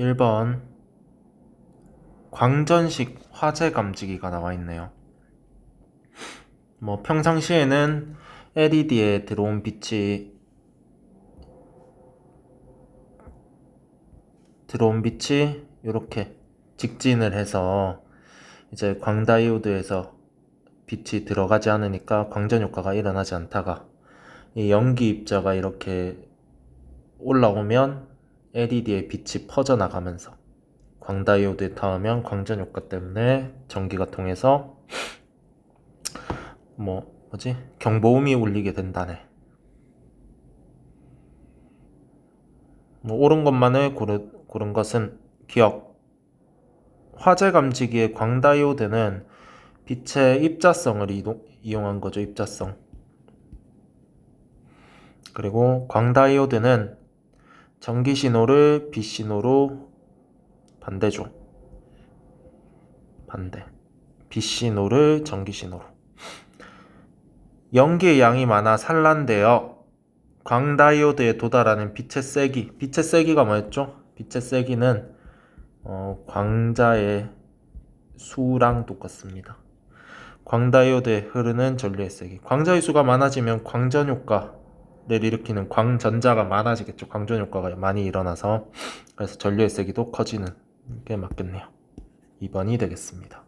1번 광전식 화재 감지기가 나와 있네요. 뭐 평상시에는 LED에 들어온 빛이 들어온 빛이 이렇게 직진을 해서 이제 광다이오드에서 빛이 들어가지 않으니까 광전 효과가 일어나지 않다가 이 연기 입자가 이렇게 올라오면 LED의 빛이 퍼져나가면서 광다이오드에 닿으면 광전 효과 때문에 전기가 통해서 뭐 뭐지 경보음이 울리게 된다네. 뭐 옳은 것만을 고르, 고른 것은 기억. 화재 감지기의 광다이오드는 빛의 입자성을 이동, 이용한 거죠, 입자성. 그리고 광다이오드는 전기 신호를 빛 신호로 반대죠. 반대. 빛 신호를 전기 신호로. 연기의 양이 많아 산란되어 광다이오드에 도달하는 빛의 세기. 빛의 세기가 뭐였죠? 빛의 세기는 어, 광자의 수랑 똑같습니다. 광다이오드에 흐르는 전류의 세기. 광자의 수가 많아지면 광전 효과 를 일으키는 광전자가 많아지겠죠. 광전 효과가 많이 일어나서 그래서 전류의 세기도 커지는 게 맞겠네요. 2번이 되겠습니다.